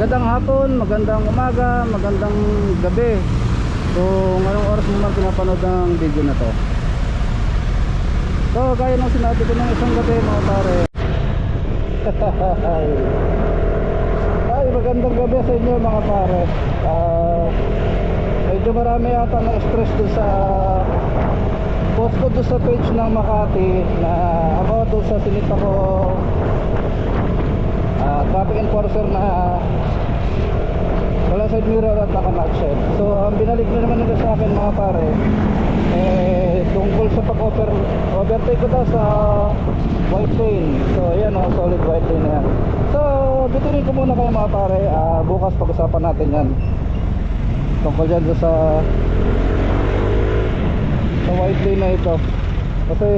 Magandang hapon, magandang umaga, magandang gabi. Kung anong oras mo man pinapanood ng video na to. So, gaya ng sinabi ko ng isang gabi mga pare. Ay, magandang gabi sa inyo mga pare. Ah, Medyo marami yata na stress doon sa post ko doon sa page ng Makati na ako doon sa sinita ko ah, traffic enforcer na wala side mirror at naka-matched so ang binalik na naman nila sa akin mga pare eh tungkol sa pag-over overtake ko daw sa white lane. So ayan o solid white lane na yan. So bitunin ko muna kayo mga pare. Ah, bukas pag-usapan natin yan. Tungkol dyan sa sa white lane na ito. Kasi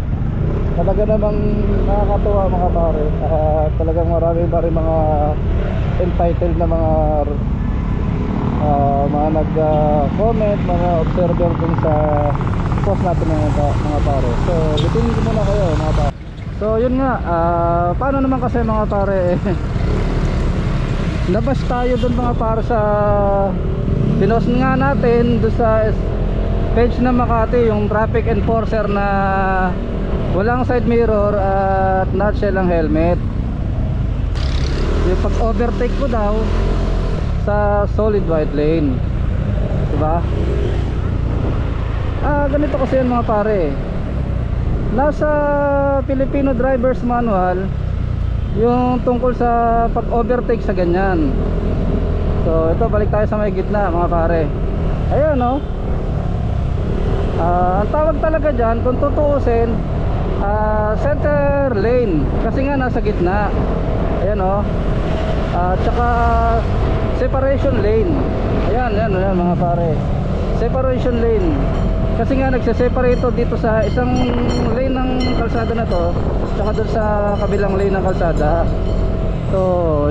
talaga namang nakakatuwa mga pare. Ah, talagang marami pa rin mga entitled na mga ah, mga nag ah, comment mga observer dun sa post natin mga, pa- mga pare. So bitin ko muna kayo mga pare. So yun nga ah, paano naman kasi mga pare labas tayo dun mga pare sa pinost nga natin dun sa page na Makati yung traffic enforcer na walang side mirror at nutshell ang helmet. Yung pag overtake ko daw sa solid white lane. Diba? Ah ganito kasi yan mga pare. Nasa Filipino drivers manual yung tungkol sa pag overtake sa ganyan. So ito balik tayo sa may gitna mga pare. Ayan no Ah, ang tawag talaga dyan kung tutuusin ah, center lane. Kasi nga nasa gitna. Ayan o at saka separation lane ayan ayan ayan mga pare separation lane kasi nga nagse-separate ito dito sa isang lane ng kalsada na to tsaka doon sa kabilang lane ng kalsada so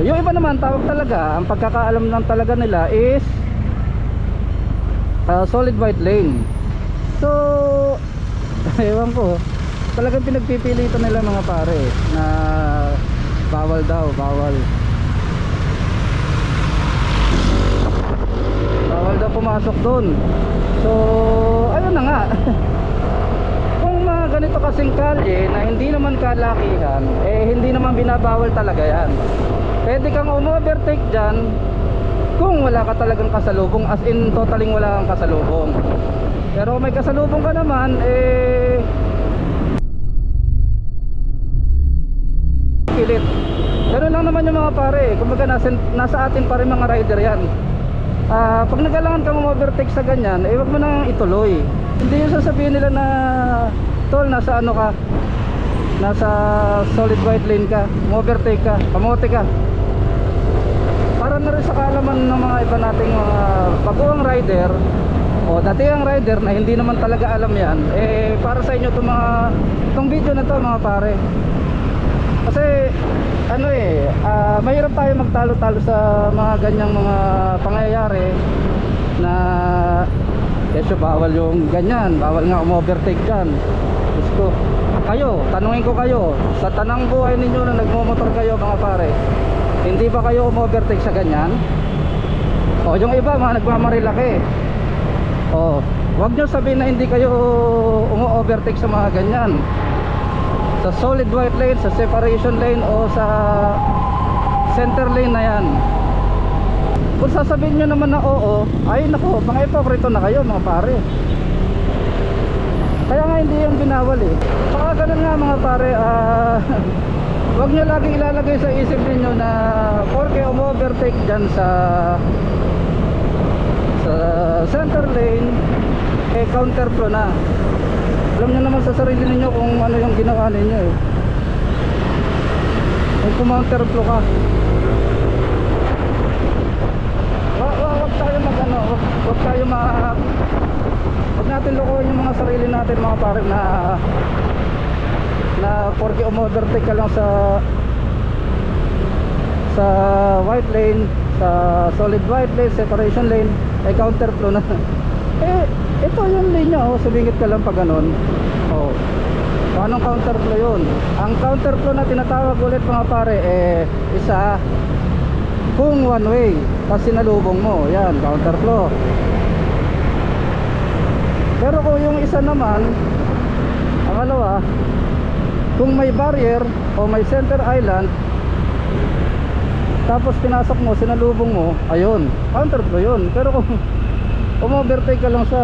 yung iba naman tawag talaga ang pagkakaalam lang talaga nila is ah, solid white lane So, ewan ko. Talagang pinagpipilitan nila mga pare na bawal daw, bawal. Bawal daw pumasok doon. So, ayun na nga. Kung mga ganito kasing kalye na hindi naman kalakihan, eh hindi naman binabawal talaga yan. Pwede kang umovertake dyan kung wala ka talagang kasalubong as in totaling wala kang kasalubong pero may kasalubong ka naman eh pilit ganun lang naman yung mga pare kumbaga nasa, nasa atin pa rin mga rider yan Ah, pag nagalangan ka mo overtake sa ganyan eh wag mo nang ituloy. Hindi yung sasabihin nila na tol nasa ano ka? Nasa solid white lane ka. Overtake ka. Kamote ka. Para na rin sa kaalaman ng mga iba nating mga baguang rider. O dati ang rider na hindi naman talaga alam yan eh para sa inyo itong mga itong video na to mga pare kasi ano eh ah, mahirap tayo magtalo-talo sa mga ganyang mga pangyayari na kesyo bawal yung ganyan bawal nga umovertake dyan. Diyos kayo, tanungin ko kayo sa tanang buhay ninyo na nagmomotor kayo mga pare hindi ba kayo umovertake sa ganyan? O yung iba mga nagmamarilaki O wag nyo sabihin na hindi kayo umo-overtake sa mga ganyan Sa solid white lane, sa separation lane o sa center lane na yan. Kung sasabihin nyo naman na oo Ay nako, mga ipokrito na kayo mga pare. Kaya nga hindi yung binawal eh. Saka ganun nga mga pare ah Huwag nyo lagi ilalagay sa isip ninyo na Porke umovertake dyan sa Sa center lane Eh counterflow na Alam nyo naman sa sarili ninyo kung ano yung ginawa ninyo eh. Kung counterflow ka. Wag, wag, wag tayo mag ano Wag, tayo ma Wag natin lokohin yung mga sarili natin mga pare na na porke umovertake ka lang sa sa white lane sa solid white lane separation lane ay counterflow na. Eh ito yung linya oh. Sumingit ka lang pag ganun. Oh. Anong counterflow yun? Ang counterflow na tinatawag ulit mga pare eh isa kung one way. Kasi sinalubong mo. Yan counterflow pero kung yung isa naman ang alawa kung may barrier o may center island tapos pinasok mo sinalubong mo ayun counterflow yun. Pero kung umovertake ka lang sa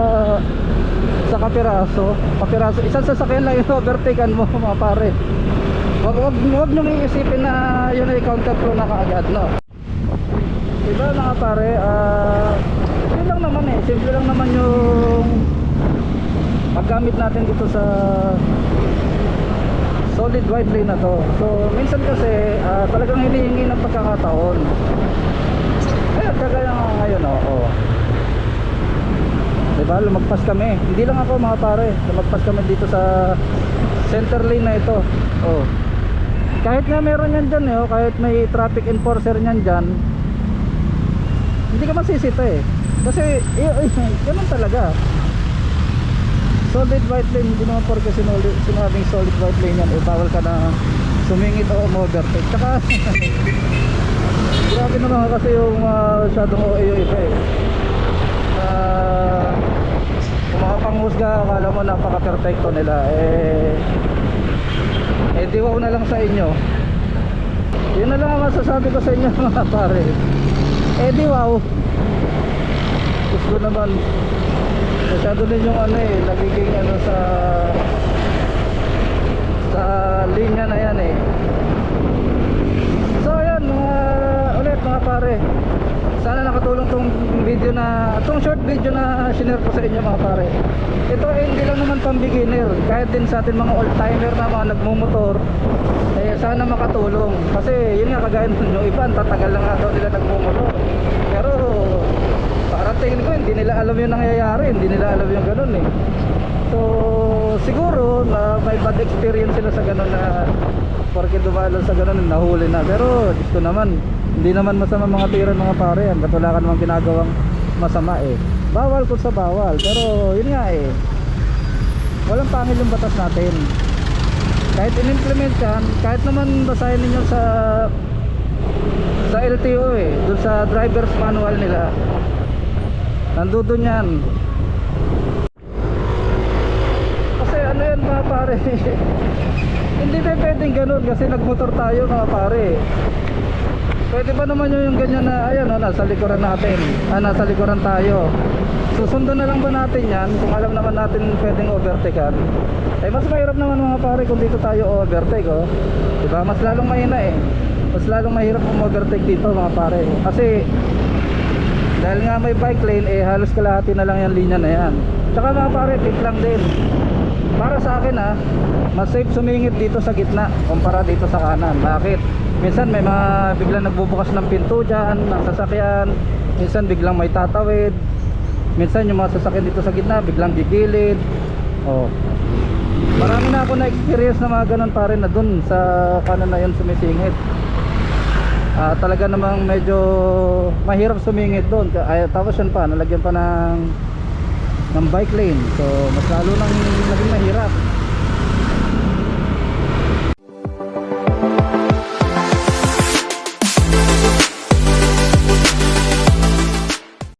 sa kapiraso. Kapiraso. Isang sasakyan lang yung overtakean mo mga pare. Wag wag wag nyo iisipin na yun ay counterflow na kaagad no? Diba mga pare ah yun lang naman eh. Simple lang naman yung paggamit natin dito sa solid white lane na to. So minsan kasi ah, talagang hinihingi ng pagkakataon ayun kagaya nga ngayon oh, oh. Diba? Lumagpas kami. Hindi lang ako mga pare. Lumagpas kami dito sa center lane na ito. Oh. kahit nga meron yan dyan eh, oh, kahit may traffic enforcer nyan dyan hindi ka masisita eh. Kasi eh, eh, ganun talaga. Solid white lane hindi naman porke sinuli, sinabing solid white lane yan eh. Bawal ka na sumingit o overtake tsaka grabe naman kasi yung uh, masyadong OA yung eh uh, kung makapanghusga akala mo napaka-perfecto nila. Eh eh diwaw na lang sa inyo. Yun na lang ang masasabi ko sa inyo mga pare. Eh diwaw gusto naman. Masyado din yung ano eh nagiging ano sa sa linya na yan eh. So ayan mga ulit mga pare sana nakatulong tong video na tong short video na sinare ko sa inyo mga pare. Ito eh hindi lang naman pang beginner. Kahit din sa atin mga old timer na mga nagmumotor eh sana makatulong. Kasi yun nga kagaya yung iba tatagal lang daw nila nagmumotor. Pero parang tingin ko hindi nila alam yung nangyayari. Hindi nila alam yung ganun eh. So siguro na may bad experience sila sa ganun na porque dumaan sa ganun nahuli na. Pero gusto naman hindi naman masama mga tira mga pare yan. Ba't wala ka namang ginagawang masama eh. Bawal ko sa bawal. Pero yun nga eh. Walang pangil yung batas natin. Kahit in-implement yan kahit naman basahin ninyo sa sa LTO eh. Dun sa driver's manual nila. Nandudun yan. Kasi ano yan mga pare? Hindi pa pwedeng ganun kasi nagmotor tayo mga pare pwede ba naman yung, ganyan na ayan o nasa likuran natin. Ah nasa likuran tayo. Susundan na lang ba natin yan? Kung alam naman natin pwedeng overtakean. Eh mas mahirap naman mga pare kung dito tayo overtake oh. Diba? Mas lalong mahina eh. Mas lalong mahirap kung overtake dito mga pare. Kasi dahil nga may bike lane eh halos kalahati na lang yung linya na yan. Tsaka mga pare tip lang din. Para sa akin ha mas safe sumingit dito sa gitna kumpara dito sa kanan. Bakit minsan may mga biglang nagbubukas ng pinto dyan ng sasakyan minsan biglang may tatawid minsan yung mga sasakyan dito sa gitna biglang gigilid oh marami na ako na experience na mga ganun pare na dun sa kanan na yun sumisingit Ah, talaga namang medyo mahirap sumingit doon. Ay, tapos yun pa, nalagyan pa ng ng bike lane. So, mas lalo nang naging mahirap.